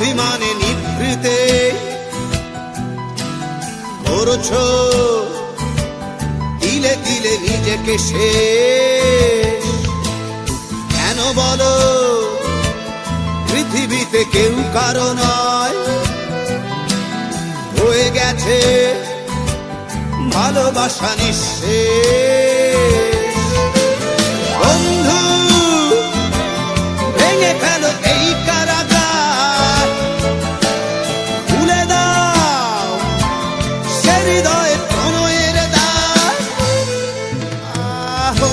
অভিমানে নিভৃতে। করছ দিলে দিলে নিজেকে শেষ। কেন বলো, পৃথিবীতে কেউ কারও নয়। হয়ে গেছে ভালোবাসা নিঃশেষ।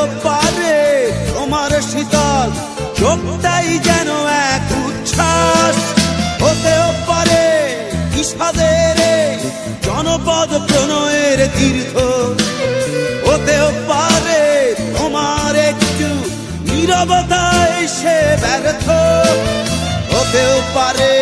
পারে, তোমার শীতল চোখটাই যেন এক উচ্ছ্বাস। হতেও পারে বিষাদের জনপদ প্রণয়ের তীর্থ। হতেও পারে তোমার একটু নীরবতায় সে ব্যর্থ। হতেও পারে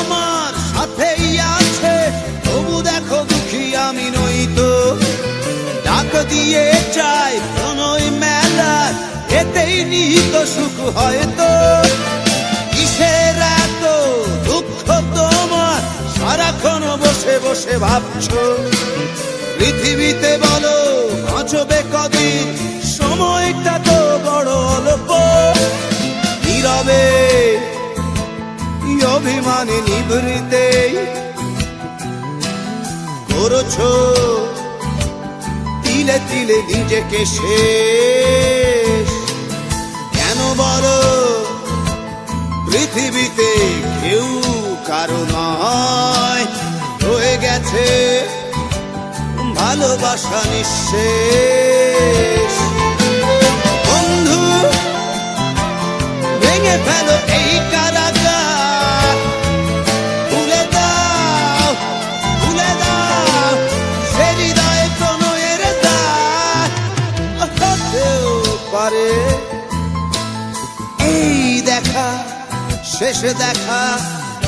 আমার সাথেই আছে, তবু দেখো দুঃখী আমি নই তো। ডাক দিয়ে চাই প্রণয় মেলা এতেই নিহিত সুখ হয়তো। কিসের সারাক্ষণ বসে বসে ভাবছ? পৃথিবীতে বলো, বাঁচবে কদিন? সময়টা তো বড় অল্প। নীরবে অভিমানে নিভৃতে? করছ? তিলে তিলে নিজেকে শেষ। কেন বলো, পৃথিবীতে কেউ কারও নয় হয়ে গেছে ভালোবাসা নিঃশেষ। বন্ধু, ভেঙে ফেলো এই কারাগার। খুলে দাও খুলে দাও সে হৃদয়ে প্রণয়ের দ্বার। হতেও পারে এই দেখা, শেষ দেখা।